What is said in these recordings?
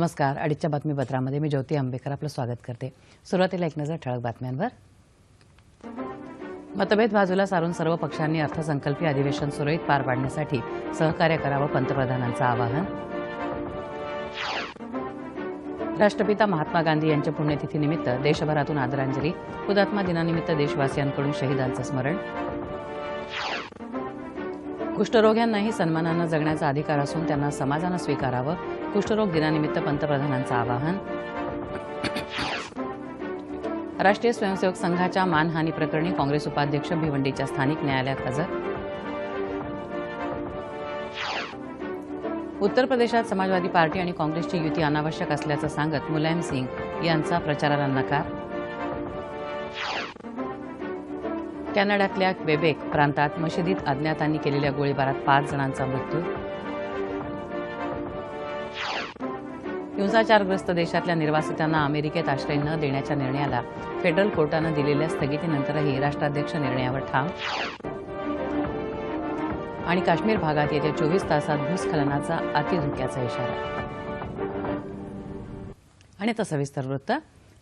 नमस्कार. अडीचच्या बातमीपत्रामध्ये मी ज्योती आंबेकर आपलं स्वागत करते. सुरुवातीला एक नजर ठळक बातम्यांवर. मतभेद बाजूला सारून सर्व पक्षांनी अर्थसंकल्पीय अधिवेशन सुरळीत पार पाडण्यासाठी सहकार्य करावं पंतप्रधानांचं आवाहन. राष्ट्रपिता महात्मा गांधी यांच्या पुण्यतिथीनिमित्त देशभरातून आदरांजली. हुतात्मा दिनानिमित्त देशवासियांकडून शहीदांचं स्मरण. कुष्ठरोग्यांनाही सन्मानानं जगण्याचा अधिकार असून त्यांना समाजानं स्वीकारावं. कुष्ठरोग दिनानिमित्त पंतप्रधानांचं आवाहन. राष्ट्रीय स्वयंसेवक संघाच्या मानहानी प्रकरणी काँग्रेस उपाध्यक्ष भिवंडीच्या स्थानिक न्यायालयात हजर. उत्तर प्रदेशात समाजवादी पार्टी आणि काँग्रेसची युती अनावश्यक असल्याचं सांगत मुलायम सिंग यांचा प्रचाराला नकार. कॅनडातल्या क्वेबेक प्रांतात मशिदीत अज्ञातांनी केलेल्या गोळीबारात पाच जणांचा मृत्यू. हिंसाचारग्रस्त देशातल्या निर्वासितांना अमेरिकेत आश्रय न देण्याच्या निर्णयाला फेडरल कोर्टानं दिलेल्या स्थगितीनंतरही राष्ट्राध्यक्ष निर्णयावर ठाम. आणि काश्मीर भागात येत्या चोवीस तासात भूस्खलनाचा अतिधोक्याचा इशारा. आणि आता सविस्तर वृत्त.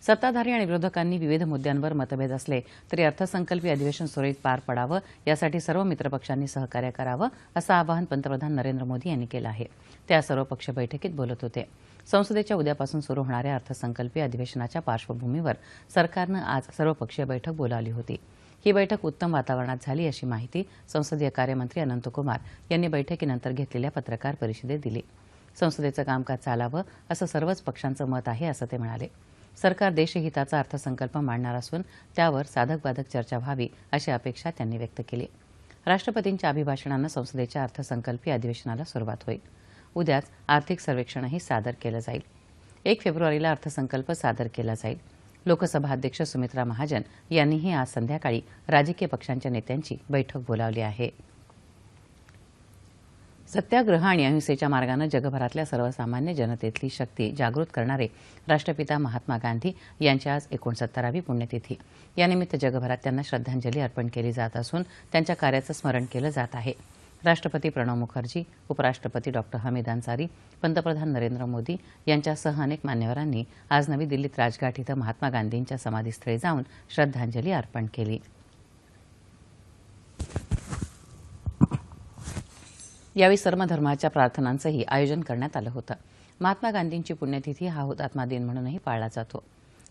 सत्ताधारी आणि विरोधकांनी विविध मुद्द्यांवर मतभेद असले तरी अर्थसंकल्पीय अधिवेशन सुरळीत पार पडावं यासाठी सर्व मित्रपक्षांनी सहकार्य करावं असं आवाहन पंतप्रधान नरेंद्र मोदी यांनी केलं आहे. त्या सर्व पक्ष बैठकीत बोलत होते. संसदेच्या उद्यापासून सुरू होणाऱ्या अर्थसंकल्पीय अधिवेशनाच्या पार्श्वभूमीवर सरकारनं आज सर्वपक्षीय बैठक बोलावली होती. ही बैठक उत्तम वातावरणात झाली अशी माहिती संसदीय कार्यमंत्री अनंतकुमार यांनी बैठकीनंतर घेतलेल्या पत्रकार परिषदेत दिली. संसदेचं कामकाज चालावं असं सर्वच पक्षांचं मत आहे असं ते म्हणाले. सरकार देशहिताचा अर्थसंकल्प मांडणार असून त्यावर साधक बाधक चर्चा व्हावी अशी अपेक्षा त्यांनी व्यक्त केली. राष्ट्रपतींच्या अभिभाषणानं संसदेच्या अर्थसंकल्पीय अधिवेशनाला सुरुवात होईल. उद्याच आर्थिक सर्वेक्षणही सादर केलं जाईल. एक फेब्रुवारीला अर्थसंकल्प सादर केला जाईल. लोकसभा अध्यक्ष सुमित्रा महाजन यांनीही आज संध्याकाळी राजकीय पक्षांच्या नेत्यांची बैठक बोलावली आहे. सत्याग्रह आणि अहिंसेच्या मार्गानं जगभरातल्या सर्वसामान्य जनतेतली शक्ती जागृत करणारे राष्ट्रपिता महात्मा गांधी यांची आज एकोणसत्तरावी पुण्यतिथी. यानिमित्त जगभरात त्यांना श्रद्धांजली अर्पण केली जात असून त्यांच्या कार्याचं स्मरण केलं जात आहे. राष्ट्रपती प्रणव मुखर्जी उपराष्ट्रपती डॉक्टर हमीद अन्सारी पंतप्रधान नरेंद्र मोदी यांच्यासह अनेक मान्यवरांनी आज नवी दिल्लीत राजघाट इथं महात्मा गांधींच्या समाधीस्थळी जाऊन श्रद्धांजली अर्पण केली. यावेळी सर्व धर्माच्या प्रार्थनांचंही आयोजन करण्यात आलं होतं. महात्मा गांधींची पुण्यतिथी हा हुतात्मा दिन म्हणूनही पाळला जातो.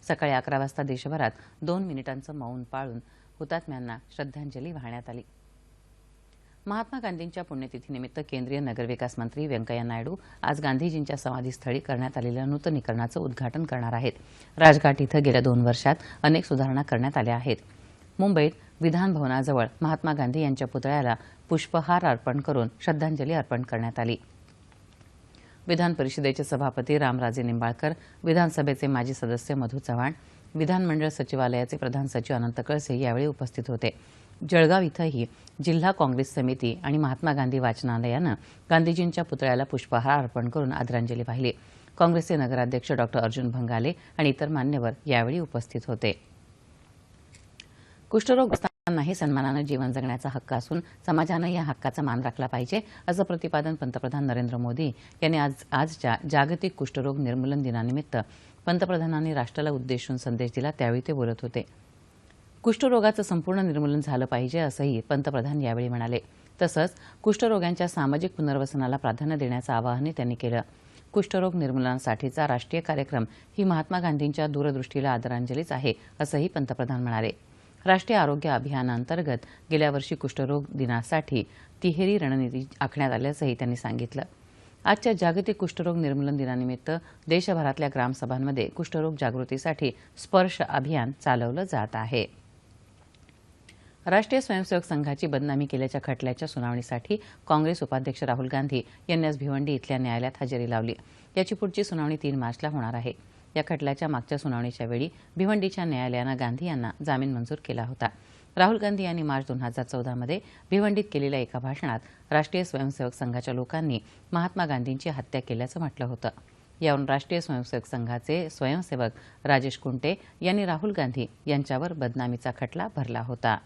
सकाळी अकरा वाजता देशभरात दोन मिनिटांचं मौन पाळून हुतात्म्यांना श्रद्धांजली वाहण्यात आली. महात्मा गांधींच्या पुण्यतिथीनिमित्त केंद्रीय नगरविकास मंत्री व्यंकय्या नायडू आज गांधीजींच्या समाधीस्थळी करण्यात आलेल्या नूतनीकरणाचं उद्घाटन करणार आहेत. राजघाट इथं गेल्या दोन वर्षात अनेक सुधारणा करण्यात आल्या आहेत. मुंबईत विधान भवनाजवळ महात्मा गांधी यांच्या पुतळ्याला पुष्पहार अर्पण करून श्रद्धांजली अर्पण करण्यात आली. विधान परिषदेचे सभापती रामराजे निंबाळकर विधानसभेचे माजी सदस्य मधू चव्हाण विधानमंडळ सचिवालयाचे प्रधान सचिव अनंत कळसे यावेळी उपस्थित होते. जळगाव इथंही जिल्हा काँग्रेस समिती आणि महात्मा गांधी वाचनालयानं गांधीजींच्या पुतळ्याला पुष्पहार अर्पण करून आदरांजली वाहिली. काँग्रेसचे नगराध्यक्ष डॉक्टर अर्जुन भंगाले आणि इतर मान्यवर यावेळी उपस्थित होते. कुष्ठरोगग्रस्तांनाही सन्मानानं जीवन जगण्याचा हक्क असून समाजानं या हक्काचा मान राखला पाहिजे असं प्रतिपादन पंतप्रधान नरेंद्र मोदी यांनी आज आजच्या जागतिक कुष्ठरोग निर्मूलन दिनानिमित्त पंतप्रधानांनी राष्ट्राला उद्देशून संदेश दिला त्यावेळी ते बोलत होते. कुष्ठरोगाचं संपूर्ण निर्मूलन झालं पाहिजे असंही पंतप्रधान यावेळी म्हणाले. तसंच कुष्ठरोग्यांच्या सामाजिक पुनर्वसनाला प्राधान्य देण्याचं आवाहनही त्यांनी केलं. कुष्ठरोग निर्मूलनासाठीचा राष्ट्रीय कार्यक्रम ही महात्मा गांधींच्या दूरदृष्टीला आदरांजलीच आहे असंही पंतप्रधान म्हणाले. राष्ट्रीय आरोग्य अभियानाअंतर्गत गेल्या वर्षी कुष्ठरोग दिनासाठी तिहेरी रणनीती आखण्यात आल्याचंही त्यांनी सांगितलं. आजच्या जागतिक कुष्ठरोग निर्मूलन दिनानिमित्त देशभरातल्या ग्रामसभांमध्ये कुष्ठरोग जागृतीसाठी स्पर्श अभियान चालवलं जात आहे. राष्ट्रीय स्वयंसेवक संघाची बदनामी केल्याच्या खटल्याच्या सुनावणीसाठी काँग्रेस उपाध्यक्ष राहुल गांधी यांनी आज भिवंडी इथल्या न्यायालयात हजेरी लावली. याची पुढची सुनावणी तीन मार्चला होणार आहे. या खटल्याच्या मागच्या सुनावणीच्या वेळी भिवंडीच्या न्यायालयानं गांधी यांना जामीन मंजूर केला होता. राहुल गांधी यांनी मार्च दोन हजार चौदामध्ये भिवंडीत केलेल्या एका भाषणात राष्ट्रीय स्वयंसेवक संघाच्या लोकांनी महात्मा गांधींची हत्या केल्याचं म्हटलं होतं. यावरून राष्ट्रीय स्वयंसेवक संघाचे स्वयंसेवक राजेश कुंटे यांनी राहुल गांधी यांच्यावर बदनामीचा खटला भरला होता.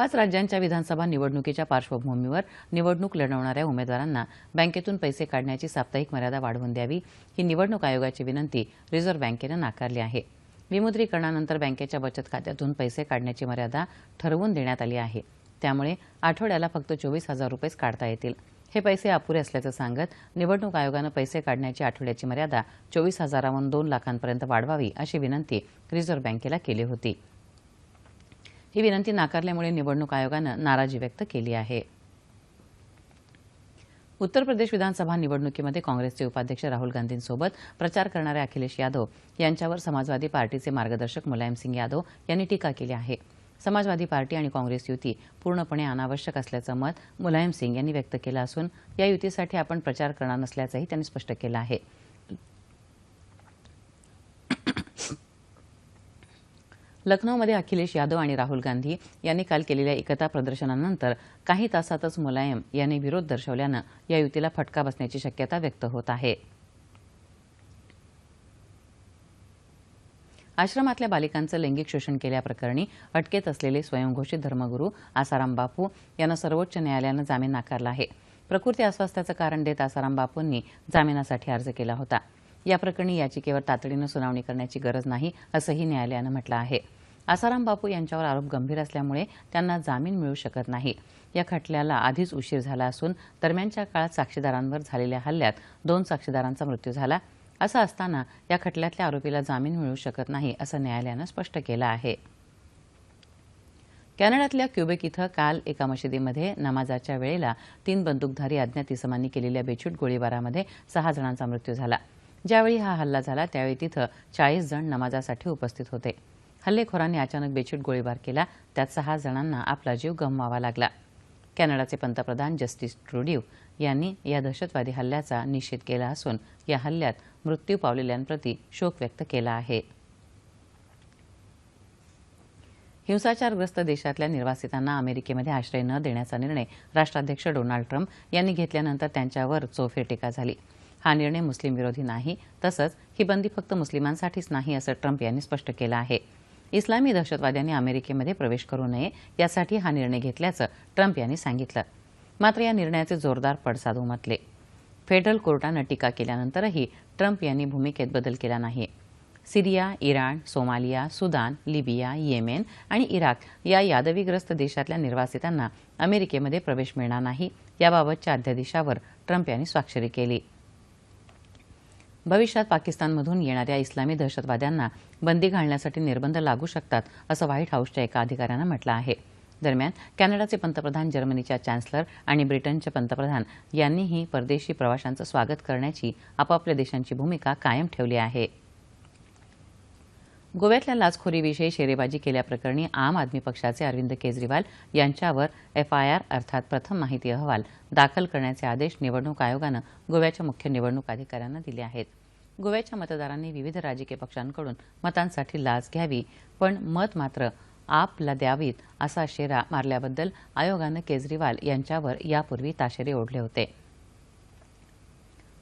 पाच राज्यांच्या विधानसभा निवडणुकीच्या पार्श्वभूमीवर निवडणूक लढवणाऱ्या उमेदवारांना बँकेतून पैसे काढण्याची साप्ताहिक मर्यादा वाढवून द्यावी ही निवडणूक आयोगाची विनंती रिझर्व्ह बँकेनं नाकारली आहे. विमुद्रीकरणानंतर बँकेच्या बचत खात्यातून पैसे काढण्याची मर्यादा ठरवून देण्यात आली आहे. त्यामुळे आठवड्याला फक्त चोवीस हजार रुपयेच काढता येतील. हे पैसे अपुरे असल्याचं सांगत निवडणूक आयोगानं पैसे काढण्याची आठवड्याची मर्यादा चोवीस हजारावरून दोन लाखांपर्यंत वाढवावी अशी विनंती रिझर्व्ह बँकेला केली होती. ही विनंती नाकारल्यामुळे निवडणूक आयोगानं नाराजी व्यक्त केली आहे. उत्तर प्रदेश विधानसभा निवडणुकीमध्ये काँग्रेसचे उपाध्यक्ष राहुल गांधींसोबत प्रचार करणारे अखिलेश यादव यांच्यावर समाजवादी पार्टीचे मार्गदर्शक मुलायमसिंग यादव यांनी टीका केली आहे. समाजवादी पार्टी आणि काँग्रेस युती पूर्णपणे अनावश्यक असल्याचं मत मुलायमसिंग यांनी व्यक्त केलं असून या युतीसाठी आपण प्रचार करणार नसल्याचंही त्यांनी स्पष्ट केलं आहे. लखनौमध्ये अखिलेश यादव आणि राहुल गांधी यांनी काल केलेल्या एकता प्रदर्शनानंतर काही तासातच मुलायम यांनी विरोध दर्शवल्यानं या युतीला फटका बसण्याची शक्यता व्यक्त होत आहे. आश्रमातल्या बालिकांचं लैंगिक शोषण केल्याप्रकरणी अटकेत असलेले स्वयंघोषित धर्मगुरू आसाराम बापू यांना सर्वोच्च न्यायालयानं जामीन नाकारला आहे. प्रकृती अस्वास्थ्याचं कारण देत आसाराम बापूंनी जामिनासाठी अर्ज केला होता. या प्रकरणी याचिकेवर तातडीनं सुनावणी करण्याची गरज नाही असंही न्यायालयानं म्हटलं आहे. आसाराम बापू यांच्यावर आरोप गंभीर असल्यामुळे त्यांना जामीन मिळू शकत नाही. या खटल्याला आधीच उशीर झाला असून दरम्यानच्या काळात साक्षीदारांवर झालेल्या हल्ल्यात दोन साक्षीदारांचा मृत्यू झाला. असं असताना या खटल्यातल्या आरोपीला जामीन मिळू शकत नाही असं न्यायालयानं स्पष्ट केलं आहे. कॅनडातल्या क्युबेक इथं काल एका मशिदीमध्ये नमाजाच्या वेळेला तीन बंदूकधारी अज्ञात इसमांनी केलेल्या बेछूट गोळीबारामध्ये सहा जणांचा मृत्यू झाला. ज्यावेळी हा हल्ला झाला त्यावेळी तिथं चाळीस जण नमाजासाठी उपस्थित होते. हल्लेखोरांनी अचानक बेछूट गोळीबार केला त्यात सहा जणांना आपला जीव गमवावा लागला. कॅनडाचे पंतप्रधान जस्टिस ट्रुड्यू यांनी या दहशतवादी हल्ल्याचा निषेध केला असून या हल्ल्यात मृत्यू पावलेल्यांप्रती शोक व्यक्त केला आहे. हिंसाचारग्रस्त देशातल्या निर्वासितांना अमेरिकेमध्ये आश्रय न देण्याचा निर्णय राष्ट्राध्यक्ष डोनाल्ड ट्रम्प यांनी घेतल्यानंतर त्यांच्यावर चोफे टीका झाली. हा निर्णय मुस्लिम विरोधी नाही तसंच ही बंदी फक्त मुस्लिमांसाठीच नाही असं ट्रम्प यांनी स्पष्ट केलं आहे. इस्लामी दहशतवाद्यांनी अमेरिकेमध्ये प्रवेश करू नये यासाठी हा निर्णय घेतल्याचं ट्रम्प यांनी सांगितलं. मात्र या निर्णयाचे जोरदार पडसाद उमटले. फेडरल कोर्टानं टीका केल्यानंतरही ट्रम्प यांनी भूमिकेत बदल केला नाही. Syria Iran Somalia Sudan Libya Yemen आणि इराक या यादवीग्रस्त देशातल्या निर्वासितांना अमेरिकेमध्ये प्रवेश मिळणार नाही याबाबतच्या अध्यादेशावर ट्रम्प यांनी स्वाक्षरी केली. भविष्यात पाकिस्तानमधून येणाऱ्या इस्लामी दहशतवाद्यांना बंदी घालण्यासाठी निर्बंध लागू शकतात असं व्हाईट हाऊसच्या एका अधिकाऱ्यानं म्हटलं आहे. दरम्यान कॅनडाचे पंतप्रधान जर्मनीच्या चॅन्सलर आणि ब्रिटनचे पंतप्रधान यांनीही परदेशी प्रवाशांचं स्वागत करण्याची आपापल्या देशांची भूमिका कायम ठेवली आहे. गोव्यातल्या लाचखोरीविषयी शेरेबाजी केल्याप्रकरणी आम आदमी पक्षाचे अरविंद केजरीवाल यांच्यावर एफआयआर अर्थात प्रथम माहिती अहवाल दाखल करण्याचे आदेश निवडणूक आयोगानं गोव्याच्या मुख्य निवडणूक अधिकाऱ्यांना दिले आहेत. गोव्याच्या मतदारांनी विविध राजकीय पक्षांकडून मतांसाठी लाच घ्यावी पण मत मात्र आपला द्यावीत असा शेरा मारल्याबद्दल आयोगानं केजरीवाल यांच्यावर यापूर्वी ताशेरे ओढले होते.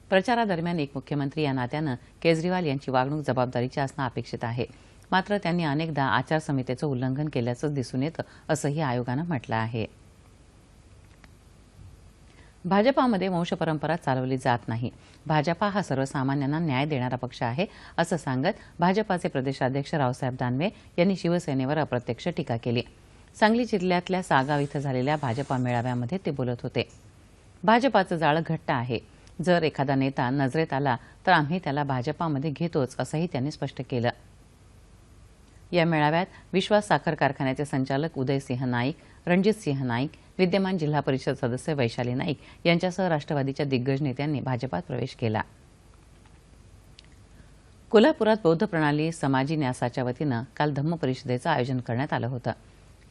प्रचारादरम्यान एक मुख्यमंत्री या नात्यानं केजरीवाल यांची वागणूक जबाबदारीची असणं अपेक्षित आहे. मात्र त्यांनी अनेकदा आचारसंहितेचं उल्लंघन केल्याचं दिसून येतं असंही आयोगानं म्हटलं आहे. भाजपामध्ये वंशपरंपरा चालवली जात नाही. भाजपा हा सर्वसामान्यांना न्याय देणारा पक्ष आहे असं सांगत भाजपाचे प्रदेशाध्यक्ष रावसाहेब दानवे यांनी शिवसेनेवर अप्रत्यक्ष टीका केली. सांगली जिल्ह्यातल्या सागाव इथं झालेल्या भाजपा मेळाव्यामध्ये ते बोलत होते. भाजपाचं जाळं घट्ट आहे. जर एखादा नेता नजरेत आला तर आम्ही त्याला भाजपामध्ये घेतोच असंही त्यांनी स्पष्ट केलं. या मेळाव्यात विश्वास साखर कारखान्याचे संचालक उदयसिंह नाईक रणजितसिंह नाईक विद्यमान जिल्हा परिषद सदस्य वैशाली नाईक यांच्यासह राष्ट्रवादीच्या दिग्गज नेत्यांनी भाजपात प्रवेश केला. कोल्हापुरात बौद्ध प्रणाली समाजी न्यासाच्या वतीनं काल धम्म परिषदेचं आयोजन करण्यात आलं होतं.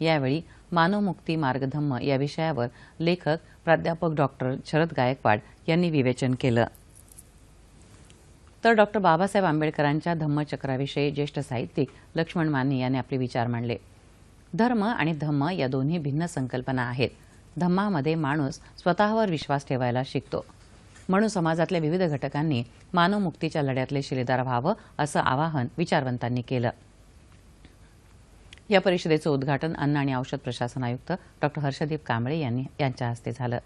यावेळी मानवमुक्ती मार्गधम्म या विषयावर लेखक प्राध्यापक डॉक्टर शरद गायकवाड यांनी विवेचन केलं. तर डॉक्टर बाबासाहेब आंबेडकरांच्या धम्मचक्राविषयी ज्येष्ठ साहित्यिक लक्ष्मण माने यांनी आपले विचार मांडले. धर्म आणि धम्म या दोन्ही भिन्न संकल्पना आहेत. धम्मामध्ये माणूस स्वतःवर विश्वास ठेवायला शिकतो. म्हणून समाजातल्या विविध घटकांनी मानवमुक्तीच्या लढ्यातले शिलेदार व्हावं असं आवाहन विचारवंतांनी केलं. या परिषदेचं उद्घाटन अन्न आणि औषध प्रशासन आयुक्त डॉक्टर हर्षदीप कांबळे यांनी यांच्या हस्ते झालं.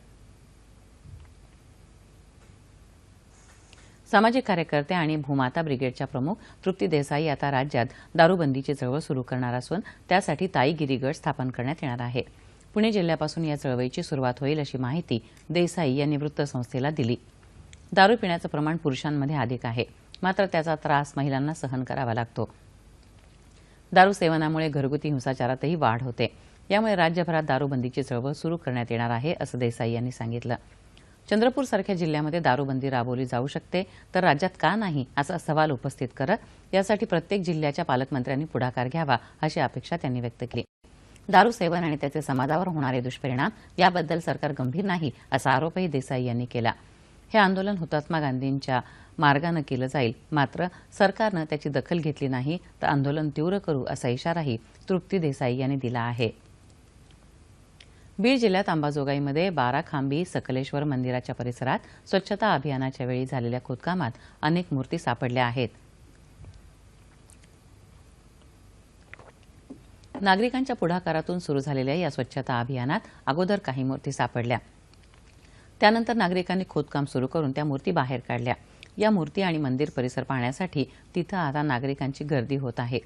सामाजिक कार्यकर्ते आणि भूमाता ब्रिगेडच्या प्रमुख तृप्ती देसाई आता राज्यात दारूबंदीची चळवळ सुरू करणार असून त्यासाठी ताईगिरी गट स्थापन करण्यात येणार आहे. पुणे जिल्ह्यापासून या चळवळीची सुरुवात होईल अशी माहिती देसाई यांनी वृत्तसंस्थेला दिली. दारू पिण्याचं प्रमाण पुरुषांमध्ये अधिक आहे. मात्र त्याचा त्रास महिलांना सहन करावा लागतो. दारू सेवनामुळे घरगुती हिंसाचारातही वाढ होते. यामुळे राज्यभरात दारूबंदीची चळवळ सुरू करण्यात येणार आहे असं देसाई यांनी सांगितलं. चंद्रपूर सारख्या जिल्ह्यामध्ये दारूबंदी राबवली जाऊ शकते तर राज्यात का नाही असा सवाल उपस्थित करत यासाठी प्रत्येक जिल्ह्याच्या पालकमंत्र्यांनी पुढाकार घ्यावा अशी अपेक्षा त्यांनी व्यक्त केली. दारू सेवन आणि त्याचे समाजावर होणारे दुष्परिणाम याबद्दल सरकार गंभीर नाही असा आरोपही देसाई यांनी केला. हे आंदोलन हुतात्मा गांधींच्या मार्गानं केलं जाईल. मात्र सरकारनं त्याची दखल घेतली नाही तर आंदोलन तीव्र करू असा इशाराही तृप्ती देसाई यांनी दिला आहे. बीड जिल्ह्यात अंबाजोगाईमध्ये बारा खांबी सकलेश्वर मंदिराच्या परिसरात स्वच्छता अभियानाच्या वेळी झालेल्या खोदकामात अनेक मूर्ती सापडल्या आहेत. नागरिकांच्या पुढाकारातून सुरू झालेल्या या स्वच्छता अभियानात अगोदर काही मूर्ती सापडल्या. त्यानंतर नागरिकांनी खोदकाम सुरू करून त्या मूर्ती बाहेर काढल्या. या मूर्ती आणि मंदिर परिसर पाहण्यासाठी तिथं आता नागरिकांची गर्दी होत आहे.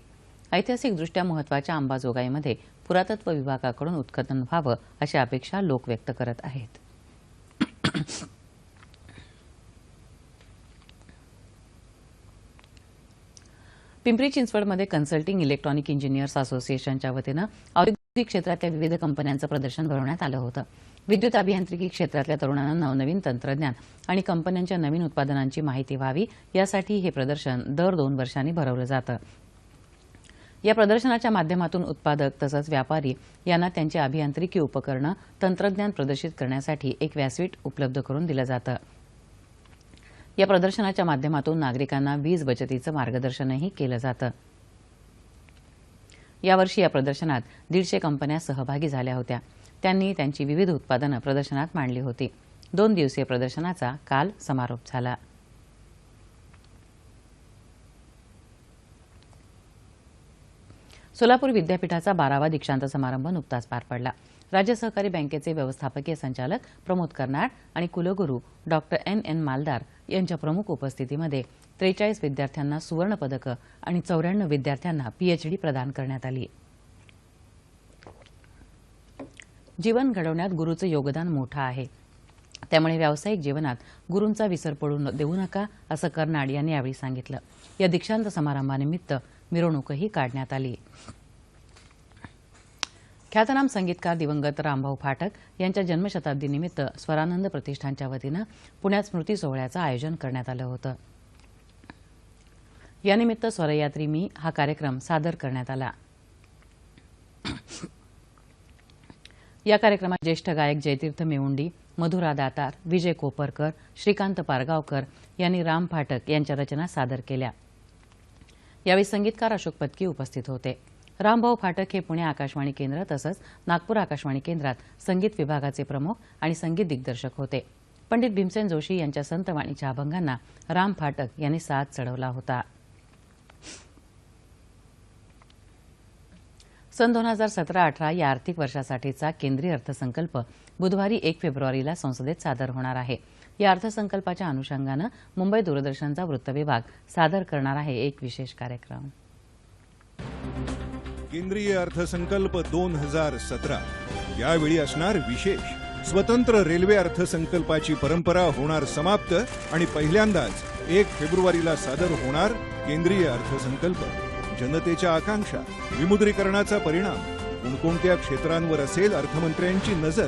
ऐतिहासिकदृष्ट्या महत्त्वाच्या अंबाजोगाईमध्ये पुरातत्व विभागाकडून उत्खनन व्हावं अशी अपेक्षा लोक व्यक्त करत आहेत. पिंपरी चिंचवडमध्ये कन्सल्टिंग इलेक्ट्रॉनिक इंजिनियर्स असोसिएशनच्या वतीनं क्षेत्रातल्या विविध कंपन्यांचं प्रदर्शन भरवण्यात आलं होतं. विद्युत अभियांत्रिकी क्षेत्रातल्या तरुणांना नवनवीन तंत्रज्ञान आणि कंपन्यांच्या नवीन उत्पादनांची माहिती व्हावी यासाठी हे प्रदर्शन दर दोन वर्षांनी भरवलं जातं. या प्रदर्शनाच्या माध्यमातून उत्पादक तसंच व्यापारी यांना त्यांची अभियांत्रिकी उपकरणं तंत्रज्ञान प्रदर्शित करण्यासाठी एक व्यासपीठ उपलब्ध करून दिलं जातं. या प्रदर्शनाच्या माध्यमातून नागरिकांना वीज बचतीचं मार्गदर्शनही केलं जातं. यावर्षी या प्रदर्शनात दीडशे कंपन्या सहभागी झाल्या होत्या. त्यांनी त्यांची विविध उत्पादनं प्रदर्शनात मांडली होती. दोन दिवसीय प्रदर्शनाचा काल समारोप झाला. सोलापूर विद्यापीठाचा बारावा दीक्षांत समारंभ नुकताच पार पडला. राज्य सहकारी बँकेचे व्यवस्थापकीय संचालक प्रमोद कर्नाड आणि कुलगुरू डॉक्टर एन एन मालदार यांच्या प्रमुख उपस्थितीमध्ये त्रेचाळीस विद्यार्थ्यांना सुवर्णपदकं आणि चौऱ्याण्णव विद्यार्थ्यांना पीएचडी प्रदान करण्यात आली. जीवन घडवण्यात गुरुचं योगदान मोठं आहे. त्यामुळे व्यावसायिक जीवनात गुरूंचा विसर पडू देऊ नका असं कर्नाड यांनी यावेळी सांगितलं. या दीक्षांत समारंभानिमित्त मिरवणूकही काढण्यात आली. ख्यातनाम संगीतकार दिवंगत रामभाऊ फाटक यांच्या जन्मशताब्दीनिमित्त स्वरानंद प्रतिष्ठानच्या वतीनं पुण्यात स्मृती सोहळ्याचं आयोजन करण्यात आलं होतं. यानिमित्त स्वरयात्री मी हा कार्यक्रम सादर करण्यात आला. या कार्यक्रमात ज्येष्ठ गायक जयतीर्थ मेवुंडी मधुरा दातार विजय कोपरकर श्रीकांत पारगावकर यांनी राम फाटक यांच्या रचना सादर केल्या. यावेळी संगीतकार अशोक पत्की उपस्थित होते. रामभाऊ फाटक हे पुणे आकाशवाणी केंद्र तसंच नागपूर आकाशवाणी केंद्रात संगीत विभागाचे प्रमुख आणि संगीत दिग्दर्शक होते. पंडित भीमसेन जोशी यांच्या संतवाणीच्या अभंगांना राम फाटक यांनी साथ चढवला होता. सन दोन हजार सतरा अठरा या आर्थिक वर्षासाठीचा केंद्रीय अर्थसंकल्प बुधवारी एक फेब्रुवारीला संसदेत सादर होणार आहे. या अर्थसंकल्पाच्या अनुषंगानं मुंबई दूरदर्शनचा वृत्तविभाग सादर करणार आहे एक विशेष कार्यक्रम. केंद्रीय अर्थसंकल्प दोन हजार सतरा. यावेळी असणार विशेष. स्वतंत्र रेल्वे अर्थसंकल्पाची परंपरा होणार समाप्त आणि पहिल्यांदाच एक फेब्रुवारीला सादर होणार केंद्रीय अर्थसंकल्प. जनतेच्या आकांक्षा विमुद्रीकरणाचा परिणाम कोणकोणत्या क्षेत्रांवर असेल अर्थमंत्र्यांची नजर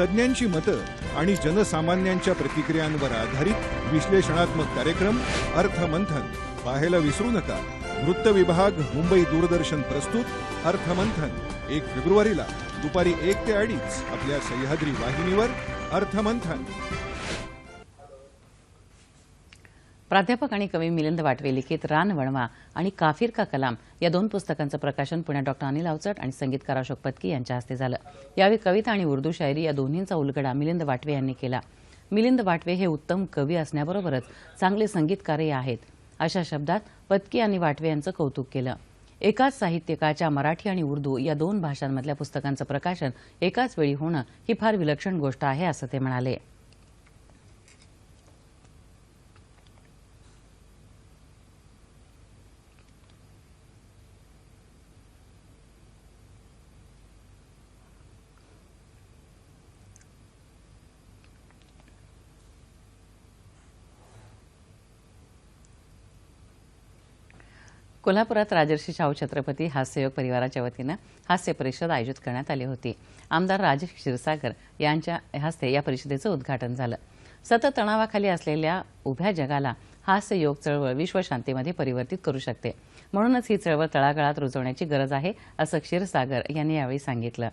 तज्ज्ञांची मतं आणि जनसामान्यांच्या प्रतिक्रियांवर आधारित विश्लेषणात्मक कार्यक्रम अर्थमंथन. पाहायला विसरू नका. वृत्त विभाग मुंबई दूरदर्शन प्रस्तुत अर्थमंथन. एक फेब्रुवारीला दुपारी एक ते अडीच आपल्या सह्याद्री वाहिनीवर अर्थमंथन. प्राध्यापक आणि कवी मिलिंद वाटवे लिखित रान वणवा आणि काफिर का कलाम या दोन पुस्तकांचं प्रकाशन पुण्यात डॉक्टर अनिल अवचट आणि संगीतकार अशोक पत्की यांच्या हस्ते झालं. यावेळी कविता आणि उर्दू शायरी या दोन्हींचा उलगडा मिलिंद वाटवे यांनी केला. मिलिंद वाटवे हे उत्तम कवी असण्याबरोबरच चांगले संगीतकारही आहेत. अशा शब्दात पत्की आणि वाटवे यांचं कौतुक केलं. एकाच साहित्यकाच्या मराठी आणि उर्दू या दोन भाषांमधल्या पुस्तकांचं प्रकाशन एकाच वेळी होणं ही फार विलक्षण गोष्ट आहे असं ते म्हणाले. कोल्हापुरात राजर्षी शाहू छत्रपती हास्ययोग परिवाराच्या वतीनं हास्य परिषद आयोजित करण्यात आली होती. आमदार राजेश क्षीरसागर यांच्या हस्ते या परिषदेचं उद्घाटन झालं. सतत तणावाखाली असलेल्या उभ्या जगाला हास्य योग चळवळ विश्वशांतीमध्ये परिवर्तित करू शकते. म्हणूनच ही चळवळ तळागाळात रुजवण्याची गरज आहे असं क्षीरसागर यांनी यावेळी सांगितलं.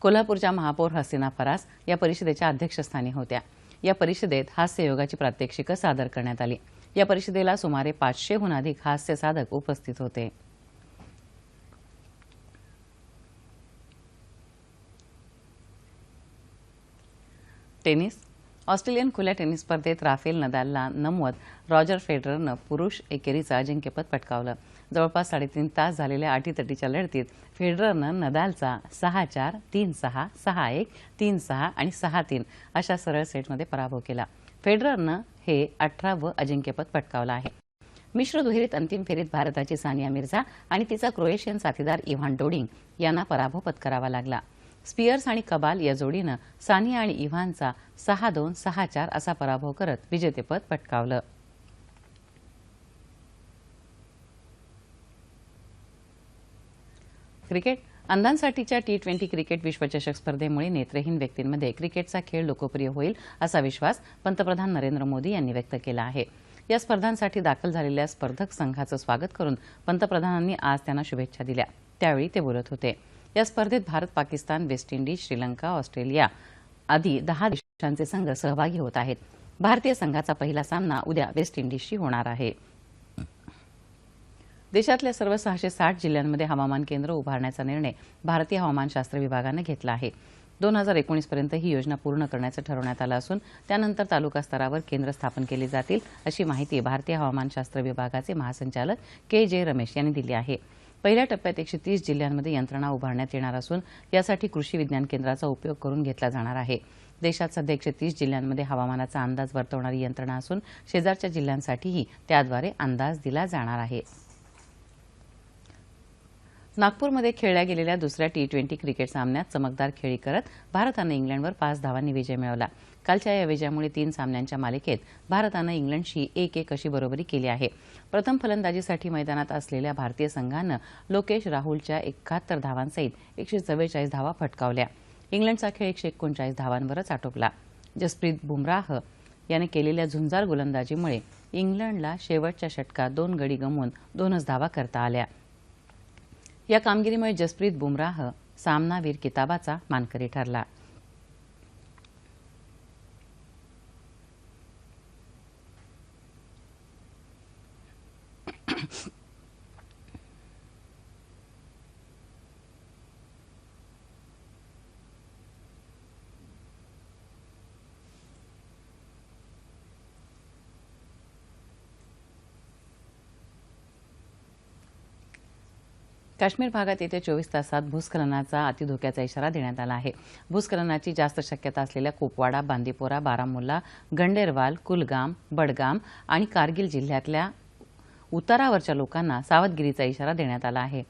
कोल्हापूरच्या महापौर हसीना फरास या परिषदेच्या अध्यक्षस्थानी होत्या. या परिषदेत हास्य योगाची प्रात्यक्षिकं सादर करण्यात आली. या परिषदेला सुमारे पाचशेहून अधिक हास्य साधक उपस्थित होते. टेनिस. ऑस्ट्रेलियन खुल्या टेनिस स्पर्धेत राफेल नदालला नमवत रॉजर फेडररनं पुरुष एकेरीचं अजिंक्यपद पटकावलं. जवळपास साडेतीन तास झालेल्या अटीतटीच्या लढतीत फेडररनं नदालचा सहा चार तीन सहा सहा एक तीन सहा आणि सहा तीन अशा सरळ सेटमध्ये पराभव केला. फेडररनं हे अठरावं अजिंक्यपद पटकावलं आहे. मिश्र दुहेरीत अंतिम फेरीत भारताची सानिया मिर्झा आणि तिचा क्रोएशियन साथीदार इव्हान डोडिंग यांना पराभव पत्करावा लागला. स्पियर्स आणि कबाल या जोडीनं सानिया आणि इव्हानचा सहा दोन सहा चार असा पराभव करत विजेतेपद पटकावलं. क्रिकेट अंधांसाठीच्या टी ट्वेंटी क्रिकेट विश्वचषक स्पर्धेमुळे नेत्रहीन व्यक्तींमध्ये क्रिकेटचा खेळ लोकप्रिय होईल असा विश्वास पंतप्रधान नरेंद्र मोदी यांनी व्यक्त केला आहे. या स्पर्धांसाठी दाखल झालेल्या स्पर्धक संघाचं स्वागत करून पंतप्रधानांनी आज त्यांना शुभेच्छा दिल्या. त्यावेळी ते बोलत होते. या स्पर्धेत Bharat Pakistan West Indies Sri Lanka Australia आदी दहा देशांचे संघ सहभागी होत आहेत. भारतीय संघाचा पहिला सामना उद्या वेस्ट इंडिजशी होणार आहे. देशातल्या सर्व सहाशे साठ जिल्ह्यांमध्ये हवामान केंद्र उभारण्याचा निर्णय भारतीय हवामानशास्त्र विभागानं घेतला आहे. दोन हजार एकोणीसपर्यंत ही योजना पूर्ण करण्याचं ठरवण्यात आलं असून त्यानंतर तालुका स्तरावर केंद्र स्थापन केली जातील अशी माहिती भारतीय हवामानशास्त्र विभागाचे महासंचालक के जे रमेश यांनी दिली आहे. पहिल्या टप्प्यात एकशे तीस जिल्ह्यांमध्ये यंत्रणा उभारण्यात येणार असून यासाठी कृषी विज्ञान केंद्राचा उपयोग करून घेतला जाणार आहे. देशात सध्या एकशे तीस जिल्ह्यांमध्ये हवामानाचा अंदाज वर्तवणारी यंत्रणा असून शेजारच्या जिल्ह्यांसाठीही त्याद्वारे अंदाज दिला जाणार आहे. नागपूरमध्ये खेळल्या गेलेल्या दुसऱ्या टी ट्वेंटी क्रिकेट सामन्यात चमकदार खेळी करत भारतानं इंग्लंडवर पाच धावांनी विजय मिळवला. कालच्या या विजयामुळे तीन सामन्यांच्या मालिकेत भारतानं इंग्लंडशी एक एक अशी बरोबरी केली आहे. प्रथम फलंदाजीसाठी मैदानात असलेल्या भारतीय संघानं लोकेश राहुलच्या एकाहत्तर धावांसहित एकशे चव्वेचाळीस धावा फटकावल्या. इंग्लंडचा खेळ एकशे एकोणचाळीस धावांवरच आटोपला. जसप्रीत बुमराह याने केलेल्या झुंजार गोलंदाजीमुळे इंग्लंडला शेवटच्या षटकात दोन गडी गमवून दोनच धावा करता आल्या. या कामगिरीमुळे जसप्रीत बुमराह सामनावीर किताबाचा मानकरी ठरला. काश्मीर भागात येत्या चोवीस तासात भूस्खलनाचा अतिधोक्याचा इशारा देण्यात आला आहे. भूस्खलनाची जास्त शक्यता असलेल्या कुपवाडा बांदीपोरा बारामुल्ला गंडेरवाल कुलगाम बडगाम आणि कारगिल जिल्ह्यातल्या उतारावरच्या लोकांना सावधगिरीचा इशारा देण्यात आला आहे.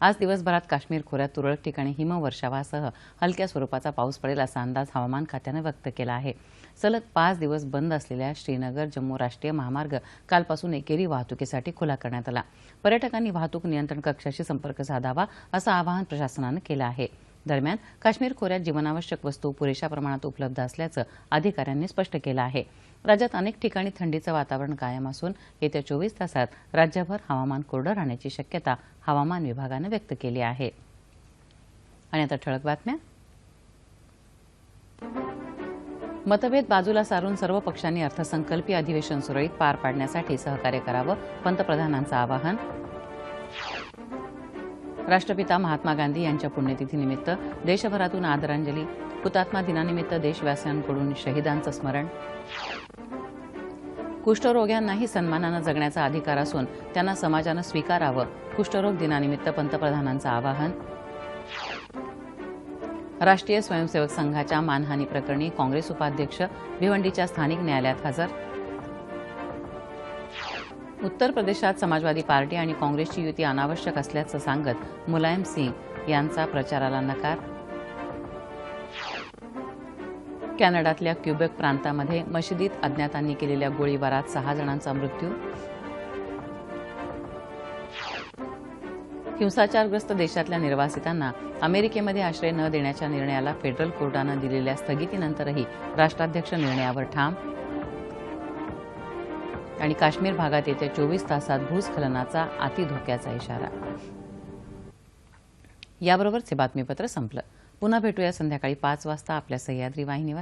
आज दिवसभरात काश्मीर खोऱ्यात तुरळक ठिकाणी हिमवर्षावासह हलक्या स्वरूपाचा पाऊस पडेल असा अंदाज हवामान खात्यानं व्यक्त केला आहे. सलग पाच दिवस बंद असलेल्या श्रीनगर जम्मू राष्ट्रीय महामार्ग कालपासून एकेरी वाहतुकीसाठी खुला करण्यात आला. पर्यटकांनी वाहतूक नियंत्रण कक्षाशी संपर्क साधावा असं आवाहन प्रशासनानं केलं आहे. दरम्यान काश्मीर खोऱ्यात जीवनावश्यक वस्तू पुरेशा प्रमाणात उपलब्ध असल्याचं अधिकाऱ्यांनी स्पष्ट केलं आहे. राज्यात अनेक ठिकाणी थंडीचं वातावरण कायम असून येत्या चोवीस तासात राज्यभर हवामान कोरडं राहण्याची शक्यता हवामान विभागानं व्यक्त केली आहे. आणि आता ठळक बातम्या. मतभेद बाजूला सारून सर्व पक्षांनी अर्थसंकल्पीय अधिवेशन सुरळीत पार पाडण्यासाठी सहकार्य करावं पंतप्रधानांचं आवाहन. राष्ट्रपिता महात्मा गांधी यांच्या पुण्यतिथीनिमित्त देशभरातून आदरांजली. हुतात्मा दिनानिमित्त देशवासियांकडून शहीदांचं स्मरण. कुष्ठरोग्यांनाही सन्मानानं जगण्याचा अधिकार असून त्यांना समाजानं स्वीकारावं कुष्ठरोग दिनानिमित्त पंतप्रधानांचं आवाहन. राष्ट्रीय स्वयंसेवक संघाच्या मानहानी प्रकरणी काँग्रेस उपाध्यक्ष भिवंडीच्या स्थानिक न्यायालयात हजर. उत्तर प्रदेशात समाजवादी पार्टी आणि काँग्रेसची युती अनावश्यक असल्याचं सांगत मुलायम सिंग यांचा प्रचाराला नकार. कॅनडातल्या क्युबेक प्रांतामध्ये मशिदीत अज्ञातांनी केलेल्या गोळीबारात सहा जणांचा मृत्यू. हिंसाचारग्रस्त देशातल्या निर्वासितांना अमेरिकेमध्ये आश्रय न देण्याच्या निर्णयाला फेडरल कोर्टानं दिलेल्या स्थगितीनंतरही राष्ट्राध्यक्ष निर्णयावर ठाम आणि काश्मीर भागात येत्या चोवीस तासात भूस्खलनाचा अतिधोक्याचा इशारा. याबरोबरच हे बातमीपत्र संपलं. पुन्हा भेटूया संध्याकाळी पाच वाजता आपल्या सह्याद्री वाहिनीवर.